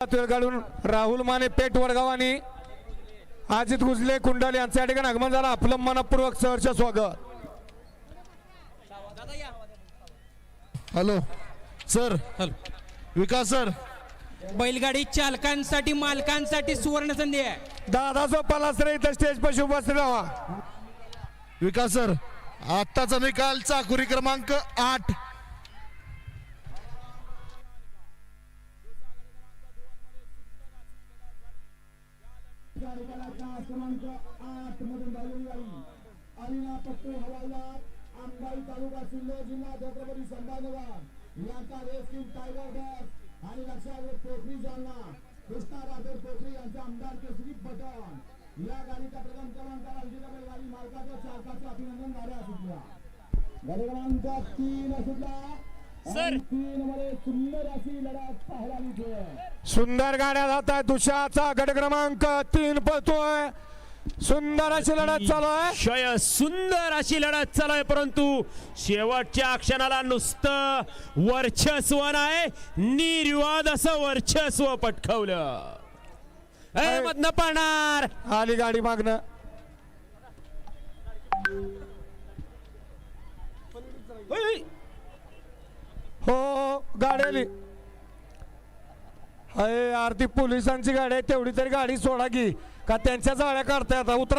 काढून राहुल माने पेट वडगाव आणि अजित गुजले कुंडाल यांच्या ठिकाणी आगमन झालं. आपलं मनपूर्वक सहर्ष स्वागत. हॅलो. सर. विकास सर. बैलगाडी चालकांसाठी मालकांसाठी सुवर्ण संधी आहे. दादा झोपाला सर इथं स्टेज पाशी उपस्थित राहा विकास सर आत्ताचा निकाल चाकुरी क्रमांक आठ. क्रमांक आठ मधून झालेली गाडी अनिला पट्टू हवालदार आंबाई तालुका सिल्लोड जिल्हा छत्रपती संभाजीनगर यांचा रेस्किंग टायगर बस आणि लक्षात पोखरी जालना कृष्णा राठोड पोखरी यांचा आमदार केसरी बटन या गाडीचा प्रथम क्रमांकाला विजेता गाडी मालकाच्या चालकाचं अभिनंदन गाड्या सुटल्या गाडी क्रमांक तीन सुटला सर. सुंदर गाड्या जात आहे दुशाचा गट क्रमांक तीन पळतोय. सुंदर अशी लढत चालू आहे क्षय सुंदर अशी लढत चालू आहे परंतु शेवटच्या क्षणाला नुसतं वर्चस्व नाही निर्वाद असं वर्चस्व पटकवलं मधनं पाहणार आली गाडी मागणं हो गाडी अरे आरती पोलिसांची गाडी आहे तेवढी तरी गाडी सोडा की. का त्यांच्या जाळ्या काढताय आता? उतरा